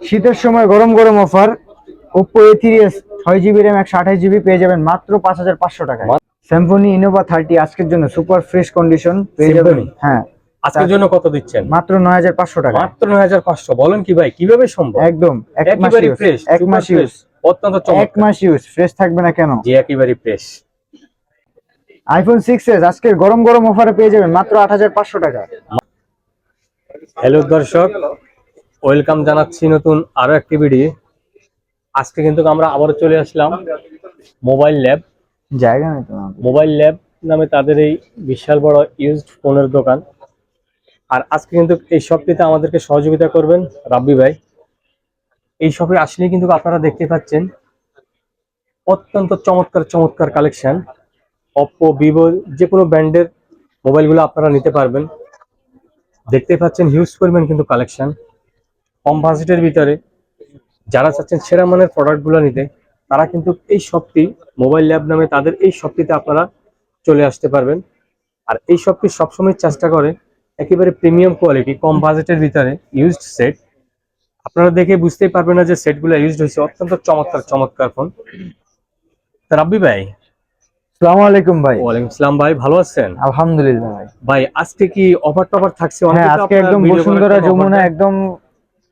শীতের সময় গরম গরম offer Oppo A three S ছয় জিবি র্যাম একশো আঠাশ জিবি পেয়ে যাবেন মাত্র পাঁচ হাজার পাঁচশো টাকায়। স্যামফোনি ইনোভা থার্টি আজকের জন্য সুপার ফ্রেশ কন্ডিশন পেয়ে যাবেন। হ্যাঁ। আজকের জন্য কত দিচ্ছেন? মাত্র নয় হাজার পাঁচশো টাকা মাত্র নয় হাজার পাঁচশো। বলেন কি ভাই কীভাবে সম্ভব? একদম একেবারে ফ্রেশ এক মাস ইউজ অত্যন্ত এক মাস ইউজ ফ্রেশ থাকবে না কেন? জি একেবারে ফ্রেশ আইফোন আজকের গরম গরম অফারে পেয়ে যাবেন মাত্র আট হাজার পাঁচশো টাকা। হ্যালো দর্শক ওয়েলকাম জানাচ্ছি নতুন আরও একটি ভিডিও। আজকে কিন্তু আমরা আবারও চলে আসলাম মোবাইল ল্যাব। জায়গা নেই তো মোবাইল ল্যাব নামে তাদের এই বিশাল বড় ইউজড ফোনের দোকান। আর আজকে কিন্তু এই শপটিতে আমাদেরকে সহযোগিতা করবেন রাব্বি ভাই। এই শপে আসলে কিন্তু আপনারা দেখতে পাচ্ছেন অত্যন্ত চমৎকার চমৎকার কালেকশন অপো ভিভো যে কোনো ব্র্যান্ডের মোবাইলগুলো আপনারা নিতে পারবেন। দেখতে পাচ্ছেন হিউজ পরিমাণ কিন্তু কালেকশন কম বাজেটের ভিতরে যারা চাচ্ছেন সেরা মানের প্রোডাক্টগুলো নিতে তারা কিন্তু এই শপটি মোবাইল ল্যাব নামে তাদের এই শপটিতে আপনারা চলে আসতে পারবেন। আর এই শপটি সবসময় চেষ্টা করে একেবারে প্রিমিয়াম কোয়ালিটি কম বাজেটের ভিতরে ইউজড সেট আপনারা দেখে বুঝতেই পারবেন না যে সেটগুলো ইউজড হয়েছে। অত্যন্ত চমৎকার চমৎকার ফোন রাব্বি ভাই। আসসালামু আলাইকুম ভাই। ওয়ালাইকুম ভাই ভালো আছেন? আলহামদুলিল্লাহ ভাই। ভাই আজকে কি অফার টফার থাকছে? অনেকে হ্যাঁ আজকে আপনার একদম বসুন্ধরা যমুনা একদম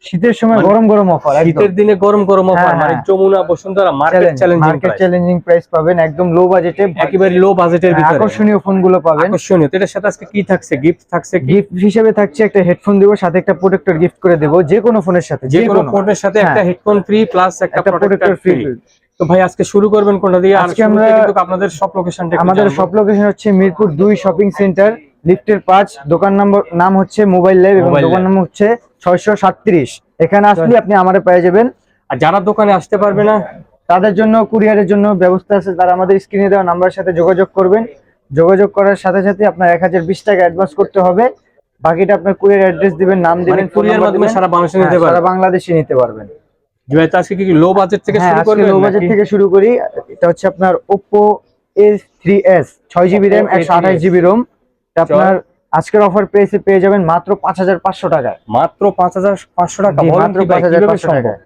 শীতের সময় গরম গরম অফার শীতের দিনে গরম গরম অফার হ্যাঁ, মানে হ্যাঁ। Jamuna Bashundhara market challenging market challenging price পাবেন একদম লো বাজেটে একেবারে লো বাজেটের ভিতরে। আকর্ষণীয় ফোনগুলো পাবেন। আকর্ষণীয়। এটার সাথে আজকে কি থাকছে? গিফট থাকছে গিফট হিসেবে থাকছে একটা হেডফোন দেবো সাথে একটা প্রোটেক্টর গিফট করে দেবো যে কোনো ফোনের সাথে যে কোনো ফোনের সাথে একটা হ্যাঁ। হেডফোন ফ্রি প্লাস একটা প্রোটেক্টর ফ্রি তো ভাই আজকে শুরু করবেন কোনটা দিয়ে? আজকে আমরা- কিন্তু আপনাদের সব লোকেশনটা আমাদের সব লোকেশন হচ্ছে মিরপুর দুই শপিং সেন্টার লিফটের পাঁচ দোকান নম্বর নাম হচ্ছে মোবাইল লাইভ এবং দোকান। নাম হচ্ছে ছয়শো সাতত্রিশ। এখানে আসলে আপনি আমারে পেয়ে যাবেন। আর যারা দোকানে আসতে পারবে না তাদের জন্য কুরিয়ারের জন্য ব্যবস্থা আছে। তারা আমাদের স্ক্রিনে দেওয়া নাম্বারের সাথে যোগাযোগ করবেন। যোগাযোগ করার সাথে সাথে আপনার এক হাজার বিশ টাকা অ্যাডভান্স করতে হবে। বাকিটা আপনার কুরিয়ার অ্যাড্রেস দিবেন নাম দিবেন মানে কুরিয়ার মাধ্যমে সারা বাংলাদেশে নিতে পারবেন। সারা বাংলাদেশে নিতে পারবেন। জি ভাই তো আজকে কি লো বাজেট থেকে হ্যাঁ শুরু করবেন লো বাজেট থেকে শুরু করি। এটা হচ্ছে আপনার Oppo A3s ছয় জিবি র্যাম Oppo একশো আঠাশ A3s জিবি রোম আপনার আজকের অফার পেয়েছে পেয়ে যাবেন মাত্র পাঁচ হাজার পাঁচশো টাকায়। মাত্র পাঁচ হাজার পাঁচশো টাকা। মাত্র পাঁচ হাজার পাঁচশো সম্ভব? টাকায়।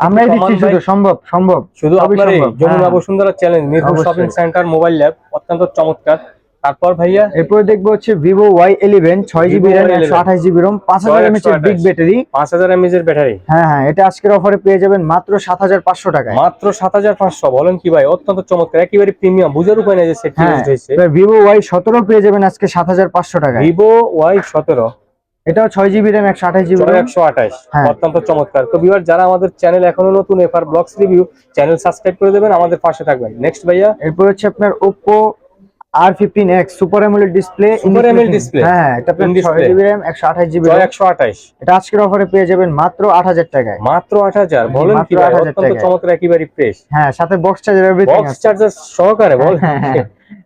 আমরাই দিচ্ছি শুধু সম্ভব সম্ভব। শুধু আপনার Jamuna. Bashundhara challenge Mirpur. Shopping centre mobile lab অত্যন্ত চমৎকার। তারপর ভাইয়া? এরপরে দেখব হচ্ছে ভিভো ওয়াই ইলেভেন ছয় জিবি র্যাম একশো আঠাশ জিবি রোম পাঁচ হাজার এমএচ এর বিগ ব্যাটারি পাঁচ হাজার এমএজ এর ব্যাটারি হ্যাঁ হ্যাঁ এটা আজকের অফারে পেয়ে যাবেন মাত্র সাত হাজার পাঁচশো টাকায়। মাত্র সাত হাজার পাঁচশো বলেন কি ভাই? অত্যন্ত চমৎকার একেবারে প্রিমিয়াম বুঝার উপায় নেই যে সেট হ্যাঁ হয়েছে। ভিভো ওয়াই সতেরো পেয়ে যাবেন আজকে সাত হাজার পাঁচশো টাকায়। ভিভো ওয়াই সতেরো। এটাও ছয় জিবি র্যাম একশো আঠাশ জিবি একশো আঠাশ হ্যাঁ। অত্যন্ত চমৎকার। তো বিবার যারা আমাদের চ্যানেল এখনও নতুন FR blogs review channel subscribe করে দেবেন আমাদের পাশে থাকবেন। নেক্সট ভাইয়া। এরপর হচ্ছে আপনার Oppo R fifteen X super AMOLED display display? হ্যাঁ এটা জিবি র্যাম একশো আঠাশ জিবি একশো আঠাশ। এটা আজকের অফারে পেয়ে যাবেন মাত্র আট হাজার টাকায়। মাত্র আট হাজার জি, বলেন কি 8,000 অত্যন্ত টাকায়। চমৎকার একেবারে ফ্রেশ হ্যাঁ সাথে box charger everything box charger সহকারে বল হ্যাঁ, হ্যাঁ।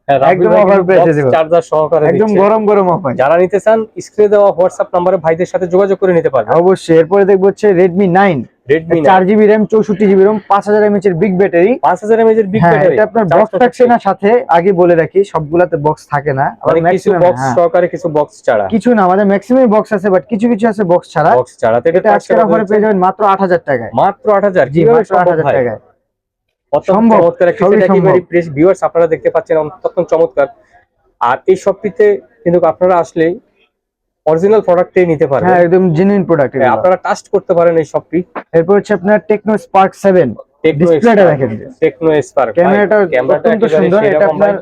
হ্যাঁ, একদম ভাই পেয়েছে চার্জার সহকারে একদম গরম গরম অফার যারা নিতে চান স্ক্রিনে দেওয়া হোয়াটসঅ্যাপ নম্বরে ভাইদের সাথে যোগাযোগ করে নিতে পারবেন। অবশ্যই এরপরে দেখব হচ্ছে রেডমি নাইন রেডমি চার জিবি র্যাম চৌষট্টি জিবি রোম পাঁচ হাজার এমএচ এর বিগ ব্যাটারি পাঁচ হাজার এমএজ এর বিগ ব্যাটারি এটা আপনার বক্স থাকছে না সাথে আগে বলে রাখি সবগুলাতে বক্স থাকে না। আবার মানে কিছু বক্স হ্যাঁ। সহকারে কিছু বক্স ছাড়া। কিছু না আমাদের ম্যাক্সিমাম বক্স আছে বাট কিছু কিছু আছে বক্স ছাড়া। বক্স ছাড়া তো এটা আজকের অফারে পেয়ে যাবেন মাত্র আট হাজার টাকায়। মাত্র আট হাজার জি মাত্র আট সম্ভব হাজার ভাই? টাকায়। অত্যন্ত চমৎকার একটি সেট একেবারে প্রেস ভিউয়ার্স আপনারা দেখতে পাচ্ছেন অত্যন্ত চমৎকার। আর এই শপটিতে কিন্তু আপনারা আসলে অরিজিনাল প্রোডাক্টই নিতে পারেন হ্যাঁ একদম জেনুইন প্রোডাক্ট হ্যাঁ, আপনারা টাস্ট করতে পারেন এই সবটি এরপর হচ্ছে আপনার টেকনো স্পার্ক সেভেন Display-টা দেখেন। টেকনো স্পার্ক ক্যামেরাটা অত্যন্ত সুন্দর। এটা আপনার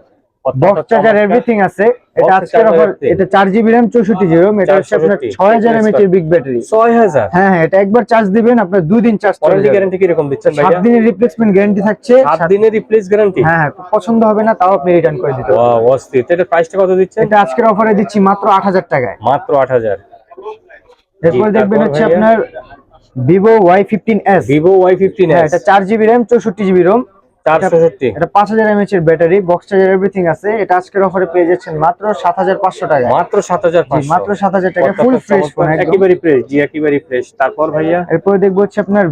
বক্স চার্জার এভরিথিং আছে। এটা আজকের অফার এটা চার জিবি র্যাম চৌষট্টি জিবি রোম এটা হচ্ছে আপনার 460 ছয় হাজার এমএচ এর বিগ ব্যাটারি ছয় হাজার? হ্যাঁ হ্যাঁ এটা একবার চার্জ দিবেন আপনার দুই দিন চার্জ ওয়ারেন্টি গ্যারান্টি কীরকম দিচ্ছেন সাত ভাইয়া দিনের রিপ্লেসমেন্ট গ্যারান্টি থাকছে। সাত সাত- দিনের রিপ্লেস গ্যারান্টি হ্যাঁ হ্যাঁ পছন্দ হবে না তাও আপনি রিটার্ন করে দিতে পারবেন। ওয়াও অস্থির। এটা প্রাইসটা কত দিচ্ছেন? এটা আজকের অফারে দিচ্ছি মাত্র আট হাজার টাকায়। মাত্র আট হাজার। এরপর দেখবেন হচ্ছে আপনার Vivo Y fifteen S Vivo Y fifteen হ্যাঁ এটা চার জিবি র্যাম চৌষট্টি জিবি রোম 466 এটা পাঁচ হাজার এমএচ এর ব্যাটারি বক্স চার্জার এভরিথিং আছে। এটা আজকের অফারে পেয়ে যাচ্ছেন মাত্র সাত হাজার পাঁচশো টাকা। মাত্র 7500 মাত্র সাত হাজার টাকা ফুল ফ্রেশ ফোন একেবারে ফ্রেশ জি একেবারে ফ্রেশ তারপর ভাইয়া? এরপরে দেখব হচ্ছে আপনার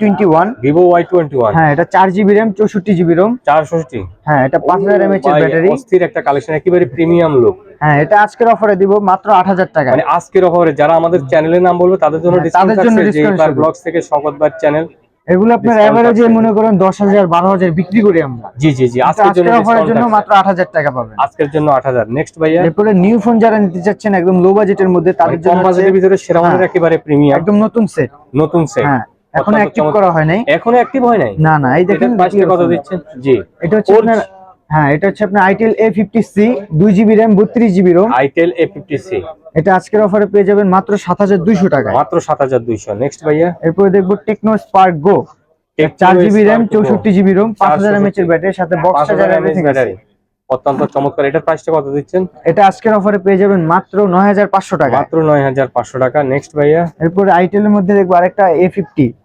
টোয়েন্টি ওয়ান ভিভো Y21 হ্যাঁ এটা চার জিবি র্যাম চৌষট্টি জিবি রোম 460 হ্যাঁ এটা পাঁচ হাজার এমএচ এর ব্যাটারি অস্থির একটা কালেকশন একেবারে প্রিমিয়াম লুক হ্যাঁ এটা আজকের অফারে দিব মাত্র আট হাজার টাকা। মানে আজকের অফারে যারা আমাদের চ্যানেলের নাম বলবে তাদের জন্য হ্যাঁ, ডিসকাউন্ট যে থাকবে। ব্লগস থেকে শকতবার চ্যানেল এগুলো আপনার Discount মনে করেন দশ হাজার বারো হাজার বিক্রি করি আমরা। জি জি জি। আজকের জন্য অফারের জন্য মাত্র আট হাজার টাকা পাবেন। আজকের জন্য 8000 নেক্সট ভাইয়া? এরপরে নিউ ফোন যারা নিতে চাচ্ছেন একদম লো বাজেটের মধ্যে মানে তাদের জন্য হচ্ছে- বাজেটের ভিতরে সেরা মানের হ্যাঁ। একেবারে প্রিমিয়াম একদম নতুন সেট নতুন সেট হ্যাঁ এখনও অ্যাক্টিভ করা হয় নাই। এখনও অ্যাক্টিভ হয় নাই? না না এই দেখেন কত দিচ্ছেন? জি। এটা হচ্ছে আপনার হ্যাঁ এটা হচ্ছে আপনার আইটেল এ ফিফটি সি দুই জিবি র্যাম বত্রিশ জিবি রোম আইটেল A50C এটা আজকের অফারে পেয়ে যাবেন মাত্র সাত হাজার দুইশো টাকা মাত্র 7200 নেক্সট ভাইয়া। এরপরে দেখব টেকনো স্পার্ক গো চার জিবি র্যাম চৌষট্টি জিবি রোম পাঁচ হাজার এমএচ এর ব্যাটারির সাথে বক্স চার্জার এভরিথিং আছে। ব্যাটারি। অত্যন্ত চমৎকার। এটার প্রাইসটা কত দিচ্ছেন? এটা আজকের অফারে পেয়ে যাবেন মাত্র নয় হাজার পাঁচশো টাকা মাত্র 9500 টাকা। নেক্সট ভাইয়া। এরপরে আইটেলের মধ্যে দেখব আরেকটা এ ফিফটি A50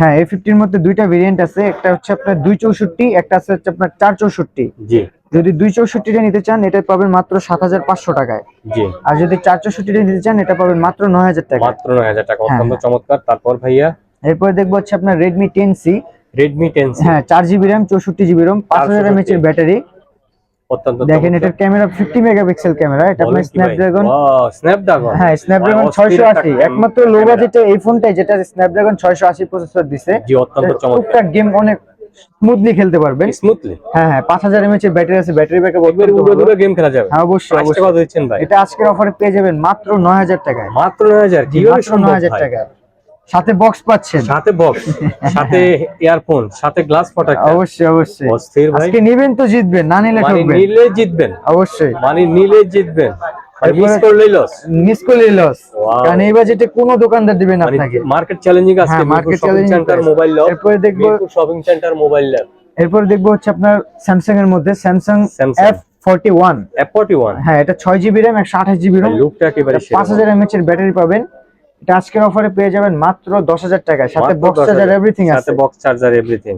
হ্যাঁ এ ফিফটির মধ্যে দুইটা ভেরিয়েন্ট আছে। একটা হচ্ছে আপনার দুই চৌষট্টি একটা আছে হচ্ছে আপনার চার চৌষট্টি। জি। যদি দুই চৌষট্টিটা নিতে চান এটা পাবেন মাত্র সাত হাজার পাঁচশো টাকায়। আর যদি চার চৌষট্টিটা নিতে চান এটা পাবেন মাত্র নয় হাজার টাকা মাত্র 9000 টাকা। হ্যাঁ, অত্যন্ত। চমৎকার। তারপর ভাইয়া? এরপরে দেখব হচ্ছে আপনার Redmi ten C Redmi 10C হ্যাঁ চার জিবি র্যাম চৌষট্টি জিবি রোম পাঁচ হাজার এমএচ এর ব্যাটারি অত্যন্ত দেখেন এটার ক্যামেরা ফিফটি মেগাপিক্সেল ক্যামেরা এটা আপনার স্ন্যাপড্রাগন স্ন্যাপড্রাগন হ্যাঁ স্ন্যাপড্রাগন অস্থির ছয়শো একটা আশি। একমাত্র লো বাজেটে এই ফোনটাই যেটা স্ন্যাপড্রাগন ছয়শো আশি প্রসেসর দিছে। জি অত্যন্ত চমৎকার। গেম অনেক স্মুথলি খেলতে পারবেন। স্মুথলি হ্যাঁ হ্যাঁ এর ব্যাটারি আছে ব্যাটারি ব্যাকআপ একবার গেম খেলা যাবে। হ্যাঁ অবশ্যই অবশ্যই। এটা আজকের অফারে পেয়ে যাবেন মাত্র নয় হাজার টাকায়। মাত্র 9000 সম্ভব সাথে বক্স পাচ্ছেন? সাথে বক্স সাথে ইয়ারফোন সাথে গ্লাস প্রোটেক্টর অবশ্যই অবশ্যই। অস্থির ভাই। আজকে নিবেন তো জিতবেন না নিলে মানে নিলে জিতবেন। অবশ্যই। মানে নিলে জিতবেন। মিস এরপরে- করলেই লস মিস করলে লস কারণ এই বাজেটে কোনো দোকানদার দিবেন মানে আপনাকে। মার্কেট চ্যালেঞ্জিং আজকে হ্যাঁ, market challenging centre mobile lab এরপরে দেখব শপিং সেন্টার মোবাইল ল্যাব এরপর দেখব হচ্ছে আপনার স্যামসাং এর মধ্যে Samsung Samsung। F forty one F41 হ্যাঁ এটা ছয় জিবি র্যাম একশো আঠাশ জিবি রোম লুকটা একেবারে পাঁচ হাজার এমএচ এর ব্যাটারি পাবেন। এটা আজকের অফারে পেয়ে যাবেন মাত্র দশ হাজার টাকায়। সাথে বক্স চার্জার এভরিথিং আছে। বক্স চার্জার এভরিথিং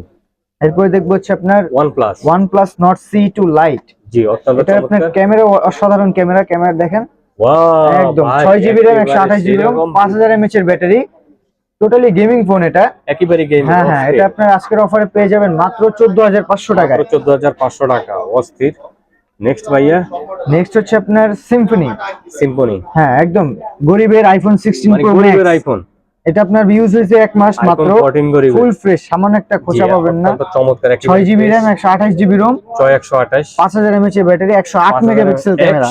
এরপরে দেখব হচ্ছে আপনার OnePlus OnePlus Nord C two Lite জি অত্যন্ত এটা আপনার ক্যামেরা অসাধারণ ক্যামেরা ক্যামেরা দেখেন। ওয়াও একদম ভাই, ছয় জিবি র্যাম একশো একেবারে আঠাশ জিবি রোম পাঁচ হাজার এমএচ এর ব্যাটারি। টোটালি গেমিং ফোন এটা। একেবারে গেম হ্যাঁ হ্যাঁ এটা আপনার আজকের অফারে পেয়ে যাবেন মাত্র চোদ্দ হাজার পাঁচশো টাকায়। মাত্র 14500 টাকা অস্থির। নেক্সট ভাইয়া? নেক্সট হচ্ছে আপনার সিম্ফনি সিম্ফনি হ্যাঁ একদম গরিবের আইফোন সিক্সটিন প্রো প্রো গরিবের আইফোন এটা আপনার ইউজ হয়েছে এক মাস মাত্র। আইফোন 14 গরিবের ফুল ফ্রেশ সামান্য একটা খোঁচা পাবেন না। চমৎকার ছয় জিবি র্যাম একশো আঠাশ জিবি রোম 6128 পাঁচ হাজার এমএচ ব্যাটারি একশো আট মেগাপিক্সেল ক্যামেরা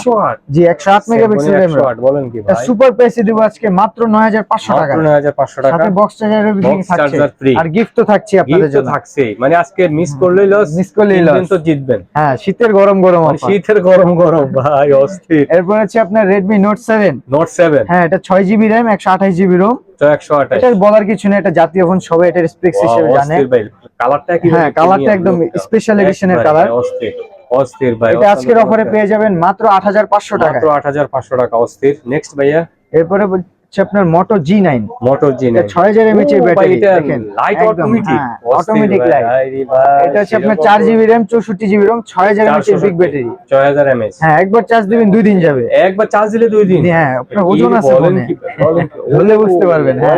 জি একশো আট মেগাপিক্সেল ক্যামেরা বলেন কি সুপার প্রাইসে দিব আজকে মাত্র নয় হাজার পাঁচশো টাকা মাত্র 9500 টাকা। সাথে বক্স চার্জার থাকছে। আর গিফট তো থাকছে আপনাদের জন্য। থাকছেই। মানে আজকে মিস করলেই লস Miss করলেই loss। তো জিতবেন। হ্যাঁ শীতের গরম গরম মানে শীতের গরম গরম ভাই অস্থির। এরপর হচ্ছে আপনার রেডমি নোট সেভেন নোট 7 হ্যাঁ এটা ছয় জিবি র্যাম একশো আঠাশ জিবি রোম 128 এটা বলার কিছু নেই এটা জাতীয় ফোন সবাই এটার স্পেক্স হিসেবে জানে। কালারটা কি হ্যাঁ, কালারটা একদম স্পেশাল এডিশনের কালার। অস্থির ভাই এটা আজকের অফারে পেয়ে যাবেন মাত্র আট হাজার পাঁচশো টাকা মাত্র 8500 টাকা অস্থির। নেক্সট ভাইয়া? এরপরে হচ্ছে আপনার মোটো জি নাইন মোটর জি এটা ছয় হাজার এমএচ এর ব্যাটারি দেখেন? Light automatic automatic light। এটা হচ্ছে আপনার চার জিবি র্যাম চৌষট্টি জিবি রোম ছয় হাজার এমএচ এর বিগ ব্যাটারি 6000 এমএস হ্যাঁ একবার চার্জ দিবেন দুই দিন যাবে। একবার চার্জ দিলে দুই দিন। হ্যাঁ আপনার ওজন আছে ফোনে? বললে বুঝতে পারবেন হ্যাঁ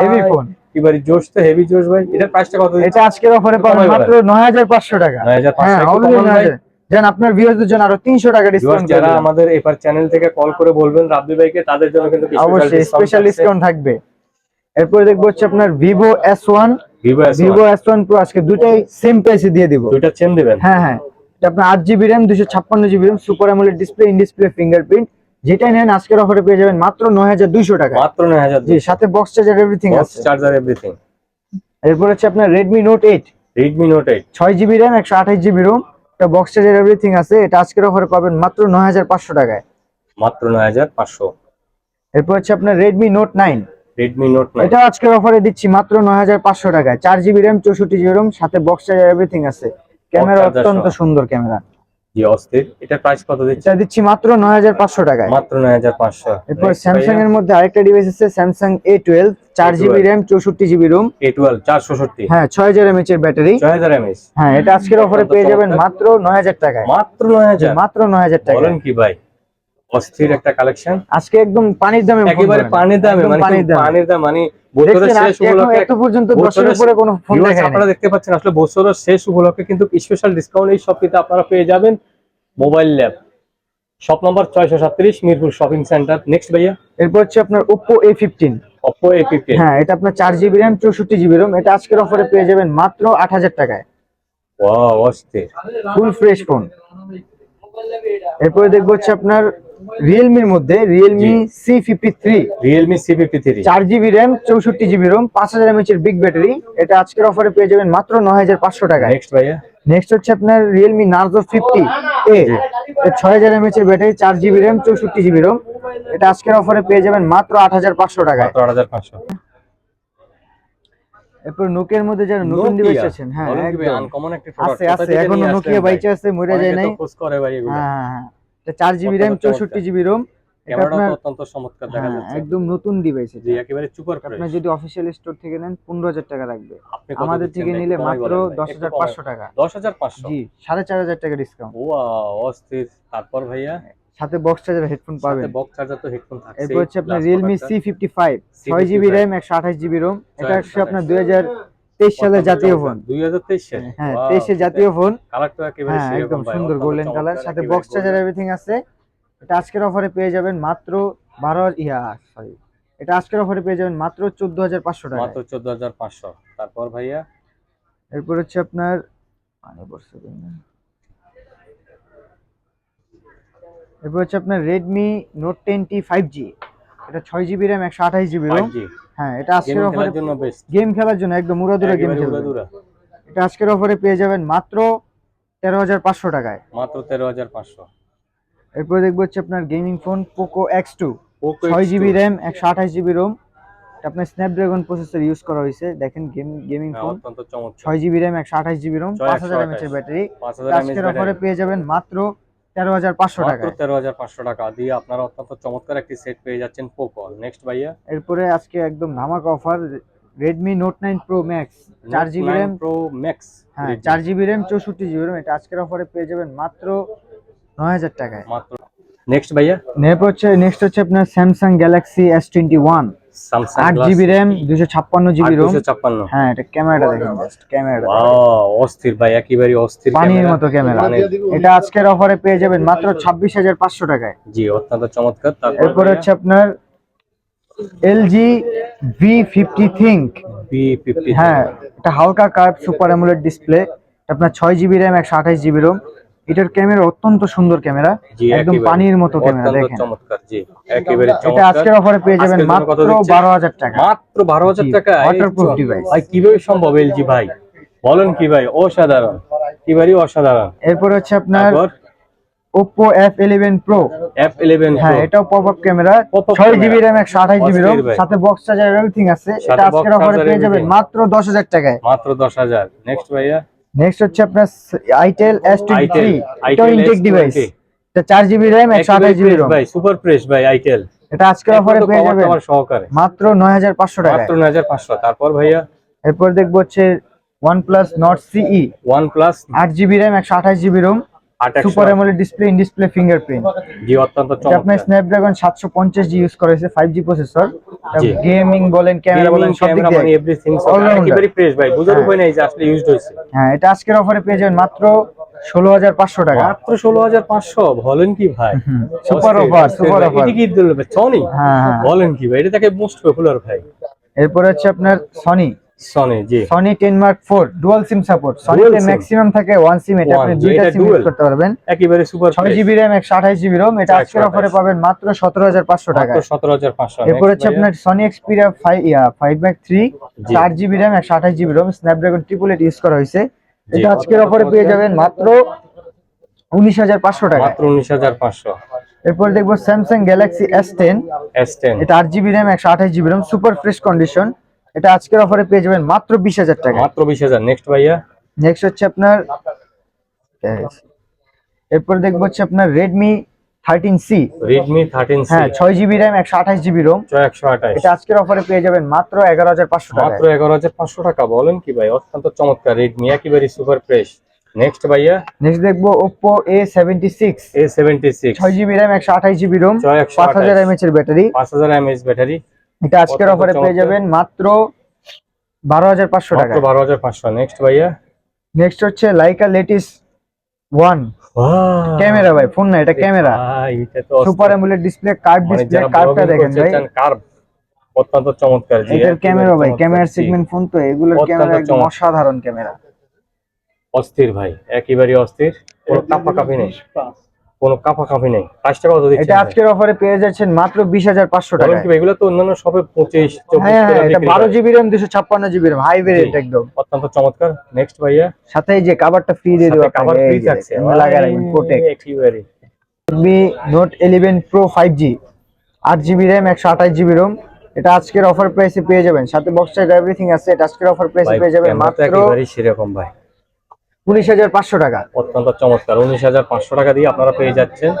হেভি ফোন এবারে জোশ তো হেভি জোশ ভাই। এটার প্রাইসটা কত এটা আজকের অফারে পাবেন মাত্র নয় হাজার পাঁচশো টাকা। 9500 হ্যাঁ একটু only কমান ভাই। 9000 যেন আপনার ভিউয়ারদের জন্য আরও তিনশো টাকা Viewers ডিসকাউন্ট যারা আমাদের এপার চ্যানেল থেকে কল করে বলবেন রাব্বি ভাইকে তাদের জন্য কিন্তু অবশ্যই স্পেশাল ডিসকাউন্ট থাকবে। এরপরে দেখব হচ্ছে আপনার Vivo Vivo S one pro আজকে দুটাই সেম প্রাইসে দিয়ে দিব। দুইটা চেন দিবেন? হ্যাঁ হ্যাঁ। এটা আপনার আট জিবি র্যাম দুশো ছাপ্পান্ন GB RAM super AMOLED display in display fingerprint যেটাই নেন আজকের অফারে পেয়ে যাবেন মাত্র নয় হাজার দুইশো টাকা। মাত্র 9000 জি সাথে বক্স চার্জার এভরিথিং আছে। চার্জার এভরিথিং এরপর হচ্ছে আপনার Redmi Note eight Redmi Note 8 ছয় জিবি র্যাম একশো আঠাশ জিবি রোম এটা বক্স চার্জার এভরিথিং আছে এটা আজকের অফারে পাবেন মাত্র নয় হাজার পাঁচশো টাকায়। মাত্র 9500 এরপর হচ্ছে আপনার Redmi Note nine Redmi Note 9 এটা আজকের অফারে দিচ্ছি মাত্র নয় হাজার পাঁচশো টাকায়। চার জিবি র্যাম চৌষট্টি জিবি রোম সাথে বক্স চার্জার এভরিথিং আছে। ক্যামেরা অত্যন্ত সুন্দর ক্যামেরা। জি অস্থির। এটার প্রাইস কত দিচ্ছে এটা দিচ্ছি মাত্র নয় হাজার পাঁচশো টাকায়। মাত্র 9500 এরপর ভাইয়া, এর মধ্যে আরেকটা ডিভাইস আছে স্যামসাং এ টুয়েলভ চার জিবি র্যাম চৌষট্টি জিবি রোম হ্যাঁ ছয় হাজার এমএচ এর ব্যাটারি। হ্যাঁ এটা আজকের অফারে পেয়ে যাবেন মাত্র নয় হাজার টাকায়। মাত্র নয় হাজার? মাত্র নয় হাজার টাকা বলেন কি ভাই অস্থির একটা কালেকশন আজকে একদম পানির দামে একেবারে পানির দামে মানে পানির কি পানির দাম মানে আপনারা দেখতে পাচ্ছেন আসলে বছরের শেষ উপলক্ষে কিন্তু স্পেশাল ডিসকাউন্ট এই শপটিতে আপনারা পেয়ে যাবেন মোবাইল ল্যাব শপ নম্বর ছয়শো সাতত্রিশ মিরপুর শপিং সেন্টার নেক্সট ভাইয়া। এরপর হচ্ছে আপনার Oppo A fifteen A fifteen হ্যাঁ এটা আপনার চার জিবি র্যাম চৌষট্টি জিবি রোম এটা আজকের অফারে পেয়ে যাবেন মাত্র আট হাজার টাকায়। ওয়াও অস্থির। ফুল ফ্রেশ ফোন এরপরে দেখব হচ্ছে আপনার রিয়েলমির মধ্যে Realme C fifty three Realme C fifty three চার জিবি র্যাম চৌষট্টি জিবি রোম পাঁচ হাজার এমএচ এর বিগ ব্যাটারি এটা আজকের অফারে পেয়ে যাবেন মাত্র নয় হাজার পাঁচশো টাকায়। নেক্সট ভাইয়া। নেক্সট হচ্ছে আপনার রিয়েলমি নার্জো ফিফটি এ ছয় হাজার এমএচ এর ব্যাটারি চার জিবি র্যাম চৌষট্টি জিবি রোম এটা আজকের অফারে পেয়ে যাবেন মাত্র আট হাজার পাঁচশো টাকায়। মাত্র আট হাজার পাঁচশো। এরপর নোকিয়ার মধ্যে যারা নতুন ডিভাইস আছেন হ্যাঁ একদম। আনকমন একটা আছে আছে এখনও নোকিয়া বাইচে আছে মরে যায় নাই। খোঁজ করে ভাই এগুলো। হ্যাঁ হ্যাঁ, হ্যাঁ। এটা চার জিবি র্যাম অত্যন্ত চমৎকার। চৌষট্টি জিবি রোম এটা ক্যামেরাটা অত্যন্ত চমৎকার দেখা হ্যাঁ, যাচ্ছে। একদম নতুন ডিভাইস জি একেবারে সুপার আপনার যদি অফিসিয়াল স্টোর থেকে নেন পনেরো হাজার টাকা লাগবে। আপনি আমাদের থেকে নিলে মাত্র বলেন ভাই, দশ একটু হাজার কমাই। পাঁচশো টাকা। দশ হাজার পাঁচশো? জি সাড়ে চার হাজার টাকা ডিসকাউন্ট ওয়াও অস্থির। তারপর ভাইয়া? সাথে বক্স চার্জার হেডফোন পাবেন। বক্স চার্জার তো হেডফোন থাকছে এরপর হচ্ছে আপনার ছয় C55 জিবি র্যাম একশো আঠাশ জিবি রোম এটা হচ্ছে আপনার দুই হাজার তেইশ সালের জাতীয় ফোন দুই হাজার তেইশ হ্যাঁ তেইশের জাতীয় ফোন কালার তো একেবারে হ্যাঁ একদম সুন্দর গোল্ডেন কালার সাথে বক্স চার্জার। এভরিথিং আছে। এটা আজকের অফারে পেয়ে যাবেন মাত্র বারো ইয়া সরি এটা আজকের অফারে পেয়ে যাবেন মাত্র চোদ্দ হাজার পাঁচশো টাকা মাত্র চোদ্দ হাজার পাঁচশো। তারপর ভাইয়া? এরপর হচ্ছে আপনার পানি পড়ছে কেন? এরপর হচ্ছে আপনার Redmi Note ten T five G এটা ছয় জিবি র্যাম একশো আঠাশ জিবি 5G হ্যাঁ এটা আজকের অফারে জন্য বেস্ট গেম খেলার জন্য একদম উড়াদুরা গেম উড়াদুরা এটা আজকের অফারে পেয়ে যাবেন মাত্র তেরো হাজার পাঁচশো টাকায়। মাত্র তেরো হাজার পাঁচশো। এরপর দেখব হচ্ছে আপনার gaming phone Poco X two Poco ছয় X2 জিবি র্যাম একশো আঠাশ জিবি রোম আপনার স্ন্যাপড্রাগন প্রসেসর ইউজ করা হয়েছে। দেখেন গেম গেমিং ফোন অত্যন্ত চমৎকার। ছয় জিবি র্যাম একশো আঠাশ জিবি রোম পাঁচ হাজার 128 এমএচ এর ব্যাটারি আজকের অফারে পেয়ে যাবেন মাত্র তেরো হাজার পাঁচশো টাকায়। তেরো হাজার পাঁচশো টাকা দিয়ে আপনারা অত্যন্ত চমৎকার একটি সেট পেয়ে যাচ্ছেন পোকো নেক্সট ভাইয়া। এরপরে আজকে একদম ধামাকা offer Redmi Note nine pro max চার জিবি র্যাম। প্রো ম্যাক্স হ্যাঁ চার জিবি র্যাম চৌষট্টি জিবি র্যাম এটা আজকের অফারে পেয়ে যাবেন মাত্র নয় হাজার টাকায়। মাত্র। নেক্সট ভাইয়া। নেপ হচ্ছে নেক্সট হচ্ছে আপনার Samsung Galaxy S twenty one Samsung আট জিবি র্যাম দুশো ছাপ্পান্ন জিবি রোম ছাপ্পান্ন। হ্যাঁ এটা ক্যামেরাটা দেখেন জাস্ট ক্যামেরাটা অস্থির ভাই একেবারে অস্থির পানির মতো ক্যামেরা। মানে, এটা আজকের অফারে পেয়ে যাবেন মাত্র ছাব্বিশ হাজার পাঁচশো টাকায়। জি অত্যন্ত চমৎকার। তারপর হচ্ছে আপনার LG V fifty ThinQ. V fifty হ্যাঁ এটা হালকা কার্ভ সুপার অ্যামোলেড ডিসপ্লে আপনার ছয় জিবি র্যাম একশো আঠাশ জিবি রোম এটার ক্যামেরা অত্যন্ত সুন্দর ক্যামেরা একদম পানির মতো ক্যামেরা দেখেন। চমৎকার জি একেবারে এটা আজকের অফারে পেয়ে যাবেন মাত্র দিচ্ছে? বারো হাজার টাকা। মাত্র বারো হাজার জি, টাকা? এই waterproof তো। device। ভাই কীভাবে সম্ভব এলজি ভাই? বলেন কি ভাই অসাধারণ। কীভাবে অসাধারণ? এরপর হচ্ছে আপনার F eleven pro F eleven হ্যাঁ এটাও পপ আপ ক্যামেরা। Pop-up ছয় camera। জিবি র্যাম একশো আঠাশ জিবি রোম সাথে বক্স চার্জার এভরিথিং আছে। এটা আজকের অফারে পেয়ে যাবেন মাত্র দশ হাজার টাকায়। মাত্র দশ হাজার। নেক্সট ভাইয়া? নেক্সট হচ্ছে আপনার Itel S twenty three Itel, intact device এটা চার জিবি র্যাম একশো আঠাশ জিবি ভাই সুপার ফ্রেশ ভাই আইটেল এটা আজকের অফারে পেয়ে যাবেন। সহকারে। মাত্র নয় হাজার পাঁচশো টাকা মাত্র নয় হাজার পাঁচশো তারপর ভাইয়া? এরপর দেখব হচ্ছে OnePlus Nord CE OnePlus আট জিবি র্যাম একশো আঠাশ জিবি রোম আট super AMOLED display in display fingerprint জি অত্যন্ত এটা আপনার স্ন্যাপড্রাগন সাতশো পঞ্চাশ জি ইউজ করেছে ফাইভ জি। প্রসেসর গেমিং বলেন ক্যামেরা বলেন সব দিক দিয়ে। everything, একেবারে fresh ভাই, বোঝার হ্যাঁ। উপায় নাই যে আসলে used হয়েছে। হ্যাঁ এটা আজকের অফারে পেয়ে যাবেন মাত্র ষোলো হাজার পাঁচশো টাকা। মাত্র 16,500 বলেন কি ভাই? Super offer super. অফার কি দিল? Sony? হ্যাঁ হ্যাঁ। বলেন কি ভাই এটা তাকে মোস্ট পপুলার ভাই। এরপর হচ্ছে আপনার সনি সনি জি। Sony ten Mark four dual SIM support সনিতে maximum থাকে ওয়ান সিম এটা আপনি দুইটা সিম ইউজ করতে পারবেন। একেবারে সুপার ছয় জিবি র্যাম একশো আঠাশ জিবি রোম এটা আজকের 128 অফারে পাবেন মাত্র সতেরো হাজার পাঁচশো টাকা মাত্র 17,500 এরপর হচ্ছে আপনার সনি এক্সপিরিয়া ফাইভ ইয়া ফাইভ ম্যাক থ্রি জি। জিবি র্যাম একশো আঠাশ GB ROM Snapdragon triple eight use করা হয়েছে। এটা আজকের অফারে পেয়ে যাবেন মাত্র উনিশ হাজার পাঁচশো টাকা মাত্র 19,500 এরপর দেখব Samsung Galaxy S ten S10 এটা আট জিবি র্যাম একশো আঠাশ GB ROM super fresh condition এটা আজকের অফারে পেয়ে যাবেন মাত্র বিশ হাজার টাকা। মাত্র 20,000 নেক্সট ভাইয়া? নেক্সট হচ্ছে আপনার এরপর দেখব হচ্ছে আপনার Redmi thirteen C Redmi thirteen হ্যাঁ ছয় জিবি র্যাম একশো আঠাশ জিবি রোম ছয় একশো আঠাশ। এটা আজকের অফারে পেয়ে যাবেন মাত্র এগারো হাজার পাঁচশো টাকা মাত্র এগারো হাজার পাঁচশো টাকা। বলেন কি ভাই অত্যন্ত চমৎকার রেডমি একেবারে সুপার ফ্রেশ নেক্সট ভাইয়া? নেক্সট দেখব Oppo A seventy six A seventy six ছয় জিবি র্যাম একশো আঠাশ জিবি রোম ছয় একশো পাঁচ হাজার আঠাশ এর ব্যাটারি পাঁচ হাজার এমএএচ ব্যাটারি এটা আজকের অফারে পেয়ে যাবেন মাত্র বারো হাজার পাঁচশো টাকা মাত্র বারো হাজার পাঁচশো। নেক্সট ভাইয়া? নেক্সট হচ্ছে লাইকা লেটিস ওয়ান ক্যামেরা ভাই ফোন না এটা ক্যামেরা। ভাই, এটা তো super AMOLED display curve display কার্ভটা দেখেন ভাই। curve অত্যন্ত চমৎকার জি, এটার ক্যামেরা ভাই ক্যামেরা। সেগমেন্ট ফোন তো এগুলোর ক্যামেরা একদম অসাধারণ ক্যামেরা। অস্থির ভাই একেবারে অস্থির। কোনো কাপা কাপি নেই। কোনো কাপা কাপি নেই। পাঁচ টাকা কত দিচ্ছেন এটা আজকের অফারে পেয়ে যাচ্ছেন মাত্র বিশ হাজার পাঁচশো বলেন টাকায়। কি ভাই, এগুলো তো অন্যান্য সবে পঁচিশ হ্যাঁ হ্যাঁ এটা বারো। জিবি র্যাম দুশো ছাপ্পান্ন জিবি র্যাম হাই ভেরিয়েন্ট। একদম। অত্যন্ত চমৎকার। নেক্সট ভাইয়া। সাথে যে কাভারটা ফ্রি দিয়ে দেবো free যে থাকছে। দেখেন, লাগায় রাখবেন প্রোটেক্ট একেবারে। Redmi Note eleven pro five G আট জিবি র্যাম একশো আঠাশ জিবি রোম এটা আজকের অফার প্রাইসে পেয়ে যাবেন। সাথে বক্স চার্জ এভরিথিং আছে এটা আজকের অফার প্রাইসে পেয়ে যাবেন মাত্র একেবারেই সেরকম ভাই। উনিশ হাজার পাঁচশো টাকা। অত্যন্ত চমৎকার। উনিশ হাজার পাঁচশো টাকা দিয়ে আপনারা পেয়ে যাচ্ছেন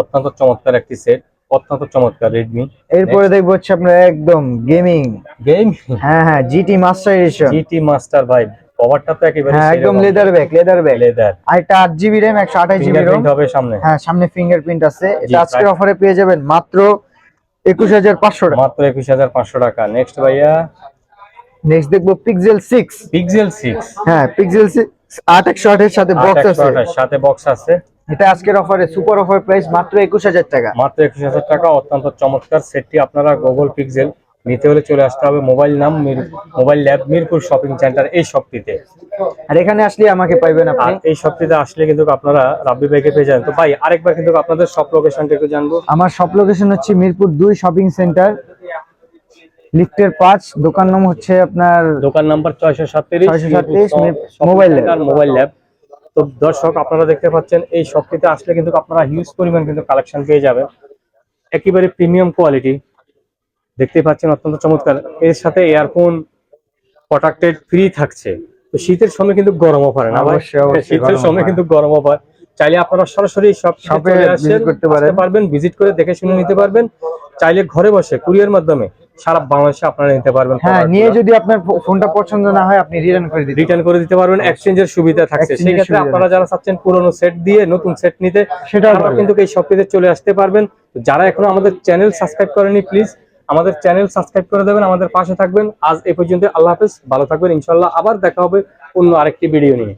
অত্যন্ত চমৎকার একটি সেট অত্যন্ত চমৎকার রেডমি এরপরে দেখব হচ্ছে আপনার একদম গেমিং গেম হ্যাঁ হ্যাঁ GT master edition GT master ভাই কভারটা তো একেবারে হ্যাঁ একদম leather bag leather bag leather আর এটা আট জিবি র্যাম একশো আঠাশ জিবি রোম ফিঙ্গারপ্রিন্ট হবে সামনে। হ্যাঁ সামনে ফিঙ্গারপ্রিন্ট আছে। এটা আজকের অফারে পেয়ে যাবেন মাত্র একুশ হাজার পাঁচশো টাকা। মাত্র একুশ হাজার পাঁচশো টাকা। নেক্সট ভাইয়া? নেক্সট দেখব পিক্সেল সিক্স পিক্সেল সিক্স হ্যাঁ পিক্সেল সিক্স আট একশো আটের সাথে বক্স আছে। সাথে বক্স আছে। এটা আজকের অফারে সুপার অফার প্রাইস মাত্র একুশ হাজার টাকা। মাত্র একুশ হাজার টাকা অত্যন্ত চমৎকার সেটটি আপনারা গুগল পিক্সেল নিতে হলে চলে আসতে হবে। মোবাইল নাম mobile lab Mirpur shopping centre এই শপটিতে আর এখানে আসলে আমাকে পাইবেন আপনি। এই শপটিতে আসলে কিন্তু আপনারা রাব্বি ভাইকে পেয়ে যাবেন। তো ভাই আরেকবার কিন্তু আপনাদের সব লোকেশনটা একটু জানব। আমার সব লোকেশন হচ্ছে মিরপুর দুই শপিং সেন্টার লিফটের পাঁচ দোকান নাম হচ্ছে আপনার দোকান নাম্বার ছয়শো সাতত্রিশ মোবাইল ল্যাব। Mobile lab. তো দর্শক আপনারা দেখতে পাচ্ছেন এই শপটিতে আসলে কিন্তু আপনারা হিউজ পরিমাণ কিন্তু কালেকশন পেয়ে যাবেন। একেবারে প্রিমিয়াম কোয়ালিটি দেখতে পাচ্ছেন অত্যন্ত চমৎকার। এর সাথে এয়ারফোন প্রোটেক্টেড ফ্রি থাকছে। তো শীতের সময় কিন্তু গরমও পারে না শীতের সময় কিন্তু গরমও পায় চাইলে আপনারা সরাসরি সব এ করতে পারেন। পারবেন ভিজিট করে দেখে শুনে নিতে পারবেন। চাইলে ঘরে বসে কুরিয়ার মাধ্যমে সারা বাংলাদেশে আপনারা নিতে পারবেন হ্যাঁ নিয়ে যদি আপনার ফোনটা পছন্দ না হয় আপনি রিটার্ন করে দিতে রিটার্ন করে দিতে পারবেন এক্সচেঞ্জের সুবিধা থাকছে। সেই ক্ষেত্রে আপনারা যারা চাচ্ছেন পুরনো সেট দিয়ে নতুন সেট নিতে সেটা কিন্তু এই শপটিতে চলে আসতে পারবেন। যারা এখনও আমাদের চ্যানেল সাবস্ক্রাইব করেনি প্লিজ আমাদের চ্যানেল সাবস্ক্রাইব করে দেবেন আমাদের পাশে থাকবেন। আজ এ পর্যন্ত আল্লাহ হাফেজ। ভালো থাকবেন ইনশাল্লাহ আবার দেখা হবে অন্য আরেকটি ভিডিও নিয়ে।